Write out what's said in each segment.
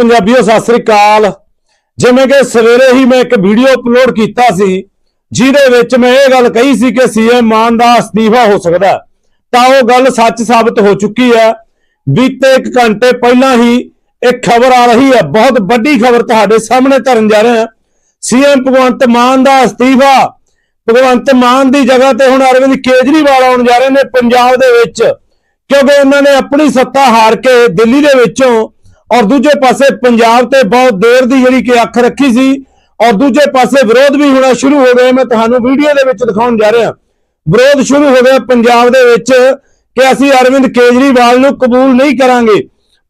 ਪੰਜਾਬੀਓ, ਸਤਿ ਸ੍ਰੀ ਅਕਾਲ। ਜਿਵੇਂ ਕਿ ਸਵੇਰੇ ਹੀ ਮੈਂ ਇੱਕ ਵੀਡੀਓ ਅਪਲੋਡ ਕੀਤਾ ਸੀ, ਜਿਹਦੇ ਵਿੱਚ ਮੈਂ ਇਹ ਗੱਲ ਕਹੀ ਸੀ ਕਿ ਸੀਐਮ ਮਾਨ ਦਾ ਅਸਤੀਫਾ ਹੋ ਸਕਦਾ ਤਾਂ ਉਹ ਗੱਲ ਸੱਚ ਸਾਬਤ ਹੋ ਚੁੱਕੀ ਹੈ। ਬੀਤੇ ਇੱਕ ਘੰਟੇ ਪਹਿਲਾਂ ਹੀ ਇੱਕ ਖਬਰ ਆ ਰਹੀ ਹੈ। ਬਹੁਤ ਵੱਡੀ ਖਬਰ ਤੁਹਾਡੇ ਸਾਹਮਣੇ ਧਰਨ ਜਾ ਰਹੇ ਹਾਂ। ਸੀਐਮ ਭਗਵੰਤ ਮਾਨ ਦਾ ਅਸਤੀਫਾ, ਭਗਵੰਤ ਮਾਨ ਦੀ ਜਗ੍ਹਾ ਤੇ ਹੁਣ ਅਰਵਿੰਦ ਕੇਜਰੀਵਾਲ ਆਉਣ ਜਾ ਰਹੇ ਨੇ ਪੰਜਾਬ ਦੇ ਵਿੱਚ, ਕਿਉਂਕਿ ਉਹਨਾਂ ਨੇ ਆਪਣੀ ਸੱਤਾ ਹਾਰ ਕੇ ਦਿੱਲੀ ਦੇ ਵਿੱਚੋਂ ਔਰ ਦੂਜੇ ਪਾਸੇ ਪੰਜਾਬ ਤੇ ਬਹੁਤ ਦੇਰ ਦੀ ਜਿਹੜੀ ਕਿ ਅੱਖ ਰੱਖੀ ਸੀ ਔਰ ਦੂਜੇ ਪਾਸੇ ਵਿਰੋਧ ਵੀ ਹੋਣਾ ਸ਼ੁਰੂ ਹੋ ਗਿਆ ਮੈਂ ਤੁਹਾਨੂੰ ਵੀਡੀਓ ਦੇ ਵਿੱਚ ਦਿਖਾਉਣ ਜਾ ਰਿਹਾ। ਵਿਰੋਧ ਸ਼ੁਰੂ ਹੋ ਗਿਆ ਪੰਜਾਬ ਦੇ ਵਿੱਚ ਕਿ ਅਸੀਂ ਅਰਵਿੰਦ ਕੇਜਰੀਵਾਲ ਨੂੰ ਕਬੂਲ ਨਹੀਂ ਕਰਾਂਗੇ।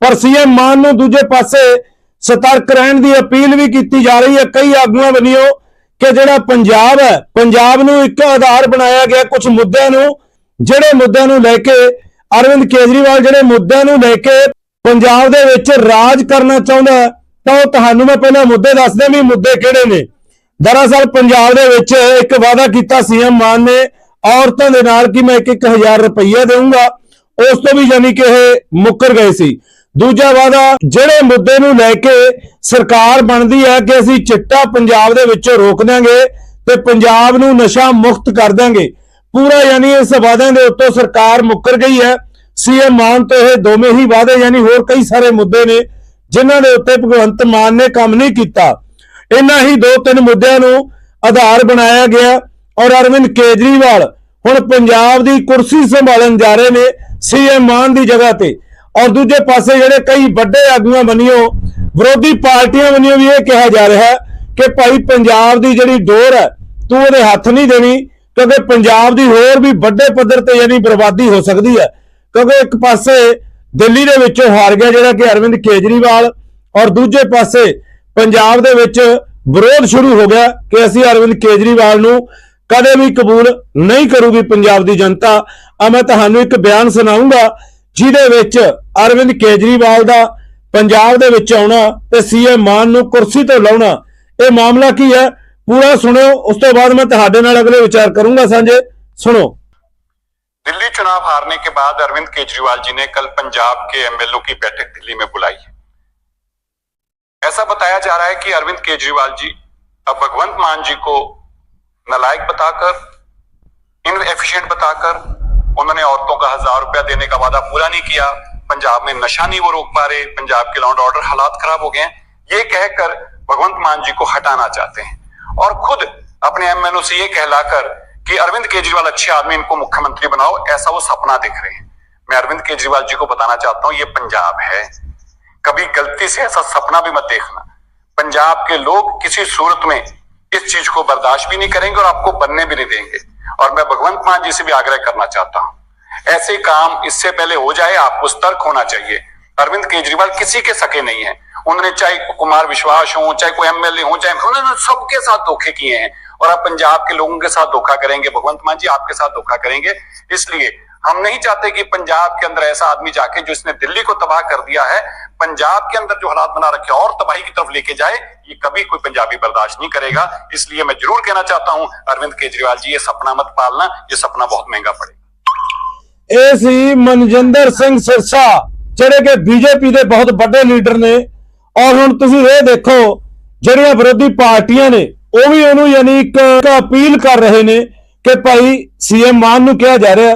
ਪਰ ਸੀਐਮ ਮਾਨ ਨੂੰ ਦੂਜੇ ਪਾਸੇ ਸਤਰਕ ਰਹਿਣ ਦੀ ਅਪੀਲ ਵੀ ਕੀਤੀ ਜਾ ਰਹੀ ਹੈ। ਕਈ ਆਗੂਆਂ ਵੱਲੋਂ ਕਿ ਜਿਹੜਾ ਪੰਜਾਬ ਹੈ, ਪੰਜਾਬ ਨੂੰ ਇੱਕ ਆਧਾਰ ਬਣਾਇਆ ਗਿਆ ਕੁਝ ਮੁੱਦਿਆਂ ਨੂੰ, ਜਿਹੜੇ ਮੁੱਦਿਆਂ ਨੂੰ ਲੈ ਕੇ ਅਰਵਿੰਦ ਕੇਜਰੀਵਾਲ, ਜਿਹੜੇ ਮੁੱਦਿਆਂ ਨੂੰ ਲੈ ਕੇ ਪੰਜਾਬ ਦੇ ਵਿੱਚ ਰਾਜ ਕਰਨਾ ਚਾਹੁੰਦਾ ਤਾਂ ਉਹ ਤੁਹਾਨੂੰ ਮੈਂ ਪਹਿਲਾਂ ਮੁੱਦੇ ਦੱਸਦੇ ਵੀ ਮੁੱਦੇ ਕਿਹੜੇ ਨੇ। ਦਰਅਸਲ ਪੰਜਾਬ ਦੇ ਵਿੱਚ ਇੱਕ ਵਾਅਦਾ ਕੀਤਾ ਸੀਐਮ ਮਾਨ ਨੇ, ਔਰਤਾਂ ਦੇ ਨਾਲ ਕਿ ਮੈਂ 1-1000 ਰੁਪਈਆ ਦੇਵਾਂਗਾ ਉਸ ਤੋਂ ਵੀ ਯਾਨੀ ਕਿ ਇਹ ਮੁੱਕਰ ਗਏ ਸੀ। ਦੂਜਾ ਵਾਅਦਾ, ਜਿਹੜੇ ਮੁੱਦੇ ਨੂੰ ਲੈ ਕੇ ਸਰਕਾਰ ਬਣਦੀ ਹੈ ਕਿ ਅਸੀਂ ਚਿੱਟਾ ਪੰਜਾਬ ਦੇ ਵਿੱਚੋਂ ਰੋਕ ਦਿਆਂਗੇ ਤੇ ਪੰਜਾਬ ਨੂੰ ਨਸ਼ਾ ਮੁਕਤ ਕਰ ਦਿਆਂਗੇ। ਪੂਰਾ ਯਾਨੀ ਇਸ ਵਾਅਦਿਆਂ ਦੇ ਉੱਤੋਂ ਸਰਕਾਰ ਮੁੱਕਰ ਗਈ ਹੈ। ਸੀਐਮ ਮਾਨ ਤੋਂ ਇਹ ਦੋਵੇਂ ਹੀ ਵਾਅਦੇ, ਯਾਨੀ ਹੋਰ ਕਈ ਸਾਰੇ ਮੁੱਦੇ ਨੇ, ਜਿਨ੍ਹਾਂ ਦੇ ਉੱਤੇ ਭਗਵੰਤ ਮਾਨ ਨੇ ਕੰਮ ਨਹੀਂ ਕੀਤਾ। ਇਹਨਾਂ ਹੀ ਦੋ ਤਿੰਨ ਮੁੱਦਿਆਂ ਨੂੰ ਆਧਾਰ ਬਣਾਇਆ ਗਿਆ ਔਰ ਅਰਵਿੰਦ ਕੇਜਰੀਵਾਲ ਹੁਣ ਪੰਜਾਬ ਦੀ ਕੁਰਸੀ ਸੰਭਾਲਣ ਜਾ ਰਹੇ ਨੇ ਸੀਐਮ ਮਾਨ ਦੀ ਜਗ੍ਹਾ ਤੇ। ਔਰ ਦੂਜੇ ਪਾਸੇ ਜਿਹੜੇ ਕਈ ਵੱਡੇ ਆਗੂਆਂ ਬਣੀਓ ਵਿਰੋਧੀ ਪਾਰਟੀਆਂ ਬਣੀਓ ਵੀ ਇਹ ਕਿਹਾ ਜਾ ਰਿਹਾ ਹੈ ਕਿ ਭਾਈ ਪੰਜਾਬ ਦੀ ਜਿਹੜੀ ਡੋਰ ਹੈ, ਤੂੰ ਉਹਦੇ ਹੱਥ ਨਹੀਂ ਦੇਣੀ, ਕਿਉਂਕਿ ਪੰਜਾਬ ਦੀ ਹੋਰ ਵੀ ਵੱਡੇ ਪੱਧਰ ਤੇ ਯਾਨੀ ਬਰਬਾਦੀ ਹੋ ਸਕਦੀ ਹੈ। ਕਿਉਂਕਿ ਇੱਕ ਪਾਸੇ ਦਿੱਲੀ ਦੇ ਵਿੱਚੋਂ ਹਾਰ ਗਿਆ ਜਿਹੜਾ ਕਿ ਅਰਵਿੰਦ ਕੇਜਰੀਵਾਲ ਔਰ ਦੂਜੇ ਪਾਸੇ ਪੰਜਾਬ ਦੇ ਵਿੱਚ ਵਿਰੋਧ ਸ਼ੁਰੂ ਹੋ ਗਿਆ ਕਿ ਅਸੀਂ ਅਰਵਿੰਦ ਕੇਜਰੀਵਾਲ ਨੂੰ ਕਦੇ ਵੀ ਕਬੂਲ ਨਹੀਂ ਕਰੂਗੀ ਪੰਜਾਬ ਦੀ ਜਨਤਾ। ਆ ਮੈਂ ਤੁਹਾਨੂੰ ਇੱਕ ਬਿਆਨ ਸੁਣਾਉਂਗਾ, ਜਿਹਦੇ ਵਿੱਚ ਅਰਵਿੰਦ ਕੇਜਰੀਵਾਲ ਦਾ ਪੰਜਾਬ ਦੇ ਵਿੱਚ ਆਉਣਾ ਤੇ ਸੀਐਮ ਮਾਨ ਨੂੰ ਕੁਰਸੀ ਤੋਂ ਲਾਉਣਾ, ਇਹ ਮਾਮਲਾ ਕੀ ਹੈ? ਪੂਰਾ ਸੁਣਿਓ, ਉਸ ਤੋਂ ਬਾਅਦ ਮੈਂ ਤੁਹਾਡੇ ਨਾਲ ਅਗਲੇ ਵਿਚਾਰ ਕਰੂੰਗਾ ਸਾਂਝੇ। ਸੁਣੋ। दिल्ली चुनाव हारने के बाद अरविंद केजरीवाल जी ने कल पंजाब के एमएलओ की बैठक दिल्ली में बुलाई। है ऐसा बताया जा रहा है कि अरविंद केजरीवाल जी अब भगवंत मान जी को नलायक बताकर इनएफिशिएंट बताकर, उन्होंने औरतों का हज़ार रुपया देने का वादा पूरा नहीं किया। पंजाब में नशा नहीं वो रोक पा रहे, पंजाब के लॉ एंड ऑर्डर हालात खराब हो गए हैं। ये कहकर भगवंत मान जी को हटाना चाहते हैं और खुद अपने एमएनओ से ये कहलाकर कि अरविंद केजरीवाल अच्छे आदमी, इनको मुख्यमंत्री बनाओ, ऐसा वो सपना देख रहे हैं। मैं अरविंद केजरीवाल जी को बताना चाहता हूँ, ये पंजाब है। कभी गलती से ऐसा सपना भी मत देखना। पंजाब के लोग किसी सूरत में इस चीज़ को बर्दाश्त भी नहीं करेंगे और आपको बनने भी नहीं देंगे। और मैं भगवंत मान जी से भी आग्रह करना चाहता हूँ, ऐसे काम इससे पहले हो जाए, आपको सतर्क होना चाहिए। अरविंद केजरीवाल किसी के सके नहीं है। उन्होंने चाहे कुमार विश्वास हो, चाहे कोई एमएलए हो, चाहे उन्होंने सबके साथ धोखे किए हैं। और आप पंजाब के लोगों के साथ धोखा करेंगे भगवंत मान जी आपके साथ धोखा करेंगे इसलिए हम नहीं चाहते कि पंजाब के अंदर ऐसा आदमी जाके जो इसने दिल्ली को तबाह कर दिया है पंजाब के अंदर जो हालात बना रखे हैं और तबाही की तरफ लेके जाए ये कभी कोई पंजाबी बर्दाश्त नहीं करेगा इसलिए मैं जरूर कहना चाहता हूं अरविंद केजरीवाल जी ये सपना मत पालना ये सपना बहुत महंगा पड़ेगा ਇਹ ਸੀ ਮਨਜਿੰਦਰ ਸਿੰਘ ਸਿਰਸਾ ਜਿਹੜੇ ਕਿ ਬੀਜੇਪੀ ਦੇ ਬਹੁਤ ਵੱਡੇ ਲੀਡਰ ਨੇ ਔਰ ਹੁਣ ਤੁਸੀਂ ਇਹ ਦੇਖੋ ਜਿਹੜੀਆਂ ਵਿਰੋਧੀ ਪਾਰਟੀਆਂ ਨੇ ਉਹ ਵੀ ਉਹਨੂੰ ਯਾਨੀ ਇੱਕ ਅਪੀਲ ਕਰ ਰਹੇ ਨੇ ਕਿ ਭਾਈ ਸੀਐਮ ਮਾਨ ਨੂੰ ਕਿਹਾ ਜਾ ਰਿਹਾ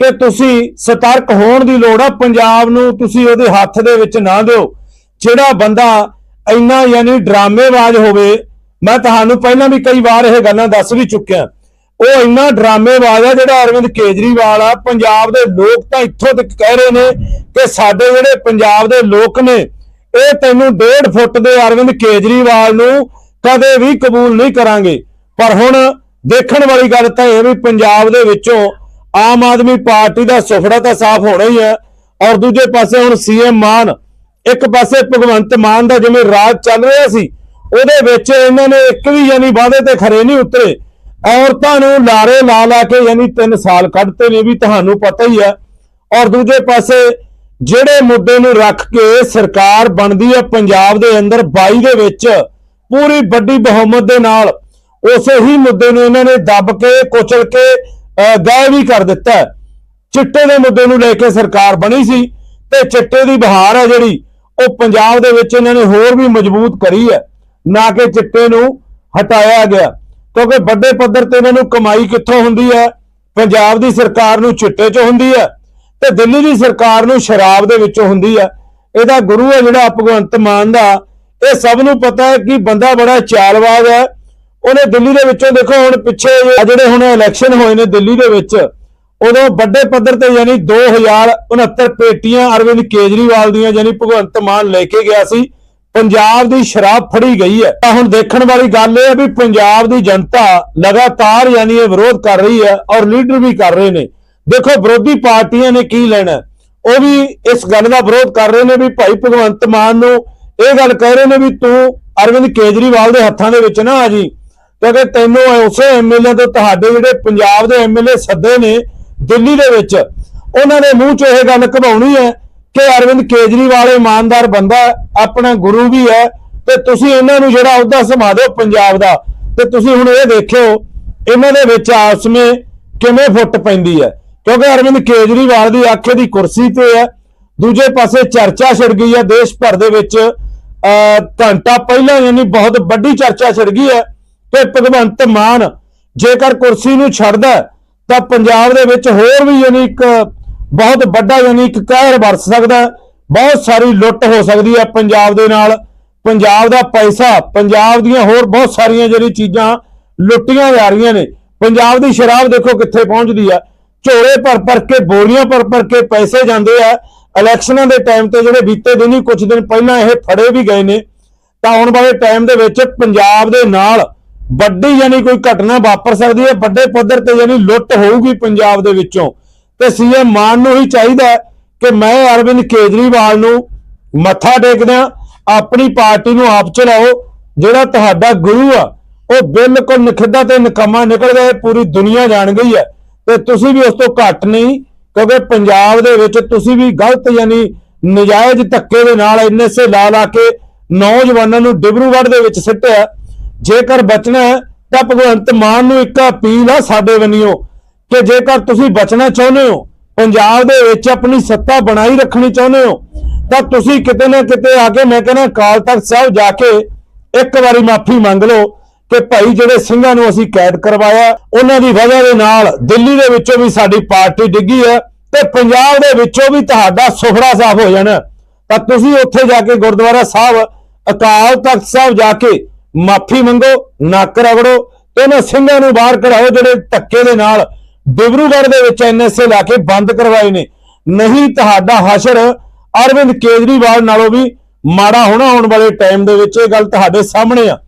ਕਿ ਤੁਸੀਂ ਸਤਰਕ ਹੋਣ ਦੀ ਲੋੜ ਆ, ਪੰਜਾਬ ਨੂੰ ਤੁਸੀਂ ਉਹਦੇ ਹੱਥ ਦੇ ਵਿੱਚ ਨਾ ਦਿਓ। ਜਿਹੜਾ ਬੰਦਾ ਇੰਨਾ ਯਾਨੀ ਡਰਾਮੇਬਾਜ਼ ਹੋਵੇ, ਮੈਂ ਤੁਹਾਨੂੰ ਪਹਿਲਾਂ ਵੀ ਕਈ ਵਾਰ ਇਹ ਗੱਲਾਂ ਦੱਸ ਵੀ ਚੁੱਕਿਆ। ਉਹ ਇੰਨਾ ਡਰਾਮੇਬਾਜ਼ ਆ, ਜਿਹੜਾ ਅਰਵਿੰਦ ਕੇਜਰੀਵਾਲ ਆ, ਪੰਜਾਬ ਦੇ ਲੋਕ ਤਾਂ ਇੱਥੋਂ ਤੱਕ ਕਹਿ ਰਹੇ ਨੇ ਕਿ ਸਾਡੇ ਜਿਹੜੇ ਪੰਜਾਬ ਦੇ ਲੋਕ ਨੇ, ਇਹ ਤੈਨੂੰ 1.5 ਫੁੱਟ ਦੇ ਅਰਵਿੰਦ ਕੇਜਰੀਵਾਲ ਨੂੰ ਕਦੇ ਵੀ ਕਬੂਲ ਨਹੀਂ ਕਰਾਂਗੇ। ਪਰ ਹੁਣ ਦੇਖਣ ਵਾਲੀ ਗੱਲ ਤਾਂ ਇਹ ਵੀ ਪੰਜਾਬ ਦੇ ਵਿੱਚੋਂ ਆਮ ਆਦਮੀ ਪਾਰਟੀ ਦਾ ਸੁਫੜਾ ਤਾਂ ਸਾਫ਼ ਹੋਣਾ ਹੀ ਹੈ ਔਰ ਦੂਜੇ ਪਾਸੇ ਹੁਣ ਸੀਐਮ ਮਾਨ, ਇੱਕ ਪਾਸੇ ਭਗਵੰਤ ਮਾਨ ਦਾ ਜਿਵੇਂ ਰਾਜ ਚੱਲ ਰਿਹਾ ਸੀ, ਉਹਦੇ ਵਿੱਚ ਇਹਨਾਂ ਨੇ ਇੱਕ ਵੀ ਯਾਨੀ ਵਾਅਦੇ ਤੇ ਖਰੇ ਨਹੀਂ ਉਤਰੇ। ਔਰਤਾਂ ਨੂੰ ਲਾਰੇ ਲਾ ਲਾ ਕੇ ਯਾਨੀ 3 ਸਾਲ ਕੱਢਤੇ ਨੇ ਵੀ ਤੁਹਾਨੂੰ ਪਤਾ ਹੀ ਹੈ। ਔਰ ਦੂਜੇ ਪਾਸੇ ਜਿਹੜੇ ਮੁੱਦੇ ਨੂੰ ਰੱਖ ਕੇ ਸਰਕਾਰ ਬਣਦੀ ਹੈ ਪੰਜਾਬ ਦੇ ਅੰਦਰ 22 ਦੇ ਵਿੱਚ ਪੂਰੀ ਵੱਡੀ ਬਹੁਮਤ ਦੇ ਨਾਲ ਉਸੇ ਹੀ ਮੁੱਦੇ ਨੂੰ ਇਹਨਾਂ ਨੇ ਦੱਬ ਕੇ ਕੁਚਲ ਕੇ ਅਹ, ਗਾਇਬ ਹੀ ਕਰ ਦਿੱਤਾ। ਚਿੱਟੇ ਦੇ ਮੁੱਦੇ ਨੂੰ ਲੈ ਕੇ ਸਰਕਾਰ ਬਣੀ ਸੀ ਤੇ ਚਿੱਟੇ ਦੀ ਬਹਾਰ ਹੈ ਜਿਹੜੀ ਉਹ ਪੰਜਾਬ ਦੇ ਵਿੱਚ ਇਹਨਾਂ ਨੇ ਹੋਰ ਵੀ ਮਜ਼ਬੂਤ ਕਰੀ ਹੈ। ਨਾ ਕਿ ਚਿੱਟੇ ਨੂੰ ਹਟਾਇਆ ਗਿਆ। ਕਿਉਂਕਿ ਵੱਡੇ ਪੱਧਰ ਤੇ ਇਹਨਾਂ ਨੂੰ ਕਮਾਈ ਕਿੱਥੋਂ ਹੁੰਦੀ ਹੈ? ਪੰਜਾਬ ਦੀ ਸਰਕਾਰ ਨੂੰ ਚਿੱਟੇ 'ਚ ਹੁੰਦੀ ਹੈ ਤੇ ਦਿੱਲੀ ਦੀ ਸਰਕਾਰ ਨੂੰ ਸ਼ਰਾਬ ਦੇ ਵਿੱਚੋਂ ਹੁੰਦੀ ਹੈ। ਇਹਦਾ ਗੁਰੂ ਹੈ ਜਿਹੜਾ ਭਗਵੰਤ ਮਾਨ ਦਾ ਇਹ ਸਭ ਨੂੰ ਪਤਾ ਹੈ ਕਿ ਬੰਦਾ ਬੜਾ ਚਾਲਬਾਜ਼ ਹੈ। ਉਹਨੇ ਦਿੱਲੀ ਦੇ ਵਿੱਚੋਂ ਦੇਖੋ ਹੁਣ ਪਿੱਛੇ ਜਿਹੜੇ ਹੁਣ ਇਲੈਕਸ਼ਨ ਹੋਏ ਨੇ ਦਿੱਲੀ ਦੇ ਵਿੱਚ, ਉਦੋਂ ਵੱਡੇ ਪੱਧਰ ਤੇ ਯਾਨੀ 2069 ਪੇਟੀਆਂ ਅਰਵਿੰਦ ਕੇਜਰੀਵਾਲ ਦੀਆਂ ਯਾਨੀ ਭਗਵੰਤ ਮਾਨ ਲੈ ਕੇ ਗਿਆ ਸੀ, ਪੰਜਾਬ ਦੀ ਸ਼ਰਾਬ ਫੜੀ ਗਈ ਹੈ। ਤਾਂ ਹੁਣ ਦੇਖਣ ਵਾਲੀ ਗੱਲ ਇਹ ਹੈ ਵੀ ਪੰਜਾਬ ਦੀ ਜਨਤਾ ਲਗਾਤਾਰ ਯਾਨੀ ਇਹ ਵਿਰੋਧ ਕਰ ਰਹੀ ਹੈ ਔਰ ਲੀਡਰ ਵੀ ਕਰ ਰਹੇ ਨੇ। ਦੇਖੋ ਵਿਰੋਧੀ ਪਾਰਟੀਆਂ ਨੇ ਕੀ ਲੈਣਾ ਉਹ ਵੀ ਇਸ ਗੱਲ ਦਾ ਵਿਰੋਧ ਕਰ ਰਹੇ ਨੇ ਵੀ ਭਾਈ ਭਗਵੰਤ ਮਾਨ ਨੂੰ ਇਹ ਗੱਲ ਕਹਿ ਰਹੇ ਨੇ ਵੀ ਤੂੰ ਅਰਵਿੰਦ ਕੇਜਰੀਵਾਲ ਦੇ ਹੱਥਾਂ ਦੇ ਵਿੱਚ ਨਾ ਆ ਜੀ। ਕਿਉਂਕਿ ਤੈਨੂੰ ਉਸੇ ਐਮਐਲਏ ਤੋਂ ਤੁਹਾਡੇ ਜਿਹੜੇ ਪੰਜਾਬ ਦੇ ਐਮਐਲਏ ਸੱਦੇ ਨੇ, ਦਿੱਲੀ ਦੇ ਵਿੱਚ, ਉਹਨਾਂ ਦੇ ਮੂੰਹ 'ਚ ਇਹ ਗੱਲ ਘਮਾਉਣੀ ਹੈ ਕਿ ਅਰਵਿੰਦ ਕੇਜਰੀਵਾਲ ਇਮਾਨਦਾਰ ਬੰਦਾ ਆਪਣਾ ਗੁਰੂ ਵੀ ਹੈ, ਤੇ ਤੁਸੀਂ ਇਹਨਾਂ ਨੂੰ ਜਿਹੜਾ ਅਹੁਦਾ ਸੰਭਾਲਿਓ ਪੰਜਾਬ ਦਾ, ਤੇ ਤੁਸੀਂ ਹੁਣ ਇਹ ਦੇਖਿਓ, ਇਹਨਾਂ ਦੇ ਵਿੱਚ ਆਪਸ ਵਿੱਚ ਕਿਵੇਂ ਫੁੱਟ ਪੈਂਦੀ ਹੈ। ਕਿਉਂਕਿ ਅਰਵਿੰਦ ਕੇਜਰੀਵਾਲ ਦੀ ਆਖੇ ਦੀ ਕੁਰਸੀ ਤੇ ਹੈ ਦੂਜੇ ਪਾਸੇ ਚਰਚਾ ਛਿੜ ਗਈ ਹੈ ਦੇਸ਼ ਭਰ ਦੇ ਵਿੱਚ। ਘੰਟਾ ਪਹਿਲਾਂ ਯਾਨੀ ਬਹੁਤ ਵੱਡੀ ਚਰਚਾ ਛਿੜ ਗਈ ਹੈ ਕਿ ਭਗਵੰਤ ਮਾਨ ਜੇਕਰ ਕੁਰਸੀ ਨੂੰ ਛੱਡਦਾ ਤਾਂ ਪੰਜਾਬ ਦੇ ਵਿੱਚ ਹੋਰ ਵੀ ਯਾਨੀ ਇੱਕ ਬਹੁਤ ਵੱਡਾ ਯਾਨੀ ਇੱਕ ਕਹਿਰ ਵਰਸ ਸਕਦਾ ਬਹੁਤ ਸਾਰੀ ਲੁੱਟ ਹੋ ਸਕਦੀ ਹੈ ਪੰਜਾਬ ਦੇ ਨਾਲ। ਪੰਜਾਬ ਦਾ ਪੈਸਾ, ਪੰਜਾਬ ਦੀਆਂ ਹੋਰ ਬਹੁਤ ਸਾਰੀਆਂ ਜਿਹੜੀ ਚੀਜ਼ਾਂ ਲੁੱਟੀਆਂ ਜਾ ਰਹੀਆਂ ਨੇ। ਪੰਜਾਬ ਦੀ ਸ਼ਰਾਬ ਦੇਖੋ ਕਿੱਥੇ ਪਹੁੰਚਦੀ ਆ ਝੋਲੇ ਭਰ ਭਰ ਕੇ, ਬੋਰੀਆਂ ਭਰ ਭਰ ਕੇ ਪੈਸੇ ਜਾਂਦੇ ਆ। ਇਲੈਕਸ਼ਨਾਂ ਦੇ ਟਾਈਮ ਤੇ ਜਿਹੜੇ ਬੀਤੇ ਦਿਨੀ ਕੁਝ ਦਿਨ ਪਹਿਲਾਂ ਇਹ ਫੜੇ ਵੀ ਗਏ ਨੇ, ਤਾਂ ਆਉਣ ਵਾਲੇ ਟਾਈਮ ਦੇ ਵਿੱਚ ਪੰਜਾਬ ਦੇ ਨਾਲ ਵੱਡੀ ਯਾਨੀ ਕੋਈ ਘਟਨਾ ਵਾਪਰ ਸਕਦੀ ਹੈ, ਵੱਡੇ ਪੱਧਰ ਤੇ ਯਾਨੀ ਲੁੱਟ ਹੋਊਗੀ ਪੰਜਾਬ ਦੇ ਵਿੱਚੋਂ। ਤੇ ਸੀਐਮ ਮਾਨ ਨੂੰ ਹੀ ਚਾਹੀਦਾ ਕਿ ਮੈਂ ਅਰਵਿੰਦ ਕੇਜਰੀਵਾਲ ਨੂੰ ਮੱਥਾ ਟੇਕਦਿਆਂ ਆਪਣੀ ਪਾਰਟੀ ਨੂੰ ਆਪ ਚਲਾਓ, ਜਿਹੜਾ ਤੁਹਾਡਾ ਗੁਰੂ ਆ, ਉਹ ਬਿਲਕੁਲ ਨਖਿੱਧਾ ਤੇ ਨਕਮਾ ਨਿਕਲ ਗਿਆ ਪੂਰੀ ਦੁਨੀਆ ਜਾਣ ਗਈ ਹੈ। ਤੇ ਤੁਸੀਂ ਵੀ ਉਸ ਤੋਂ ਘੱਟ ਨਹੀਂ ਕਿਉਂਕਿ ਪੰਜਾਬ ਦੇ ਵਿੱਚ ਤੁਸੀਂ ਵੀ ਗਲਤ ਯਾਨੀ ਨਜਾਇਜ਼ ਧੱਕੇ ਦੇ ਨਾਲ ਇੰਨੇ ਸੇ ਲਾ ਲਾ ਕੇ ਨੌਜਵਾਨਾਂ ਨੂੰ ਡਿਬਰੂਗੜ੍ਹ ਦੇ ਵਿੱਚ ਸਿੱਟਿਆ। ਜੇਕਰ ਬਚਣਾ ਤਾਂ ਭਗਵੰਤ ਮਾਨ ਨੂੰ ਇੱਕ ਅਪੀਲ ਆ ਸਾਡੇ ਵੱਲੋਂ ਕਿ ਜੇਕਰ ਤੁਸੀਂ ਬਚਣਾ ਚਾਹੁੰਦੇ ਹੋ, ਪੰਜਾਬ ਦੇ ਵਿੱਚ ਆਪਣੀ ਸੱਤਾ ਬਣਾਈ ਰੱਖਣੀ ਚਾਹੁੰਦੇ ਹੋ, ਤਾਂ ਤੁਸੀਂ ਕਿਤੇ ਨਾ ਕਿਤੇ ਆ ਕੇ ਮੈਂ ਕਹਿੰਦਾ ਅਕਾਲ ਤਖਤ ਸਾਹਿਬ ਜਾ ਕੇ ਇੱਕ ਵਾਰੀ ਮਾਫੀ ਮੰਗ ਲਓ। ਕਿ ਭਾਈ ਜਿਹੜੇ ਸਿੰਘਾਂ ਨੂੰ ਅਸੀਂ ਕੈਦ ਕਰਵਾਇਆ, ਉਹਨਾਂ ਦੀ ਵਜ੍ਹਾ ਦੇ ਨਾਲ ਦਿੱਲੀ ਦੇ ਵਿੱਚੋਂ ਵੀ ਸਾਡੀ ਪਾਰਟੀ ਡਿੱਗੀ ਹੈ ਤੇ ਪੰਜਾਬ ਦੇ ਵਿੱਚੋਂ ਵੀ ਤੁਹਾਡਾ ਸੁਫੜਾ ਸਾਫ਼ ਹੋ ਜਾਣਾ। ਤਾਂ ਤੁਸੀਂ ਉੱਥੇ ਜਾ ਕੇ ਗੁਰਦੁਆਰਾ ਸਾਹਿਬ, ਅਕਾਲ ਤਖਤ ਸਾਹਿਬ ਜਾ ਕੇ ਮਾਫੀ ਮੰਗੋ, ਨੱਕ ਰਗੜੋ ਤੇ ਉਹਨਾਂ ਸਿੰਘਾਂ ਨੂੰ ਬਾਹਰ ਕਢਾਓ ਜਿਹੜੇ ਧੱਕੇ ਦੇ ਨਾਲ ਡਿਬਰੂਗੜ੍ਹ ਦੇ ਵਿੱਚ ਐਨਐਸਏ ਲਾ ਕੇ ਬੰਦ ਕਰਵਾਏ ਨੇ। ਨਹੀਂ ਤੁਹਾਡਾ ਹਸ਼ਰ ਅਰਵਿੰਦ ਕੇਜਰੀਵਾਲ ਨਾਲੋਂ ਵੀ ਮਾੜਾ ਹੋਣਾ ਆਉਣ ਵਾਲੇ ਟਾਈਮ ਦੇ ਵਿੱਚ ਇਹ ਗੱਲ ਤੁਹਾਡੇ ਸਾਹਮਣੇ ਆ।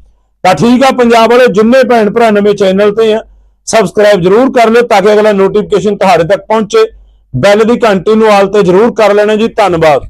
ਤਾਂ ਠੀਕ ਆ, ਪੰਜਾਬ ਵਾਲੇ ਜਿੰਨੇ ਭੈਣ ਭਰਾ ਨਵੇਂ ਚੈਨਲ ਤੇ ਆ ਸਬਸਕ੍ਰਾਈਬ ਜਰੂਰ ਕਰ ਲਿਓ ਤਾਂ ਕਿ ਅਗਲਾ ਨੋਟੀਫਿਕੇਸ਼ਨ ਤੁਹਾਡੇ ਤੱਕ ਪਹੁੰਚੇ। ਬੈਲ ਦੀ ਘੰਟੀ ਨੂੰ ਆਲ ਤੇ ਜਰੂਰ ਕਰ ਲੈਣਾ ਜੀ, ਧੰਨਵਾਦ।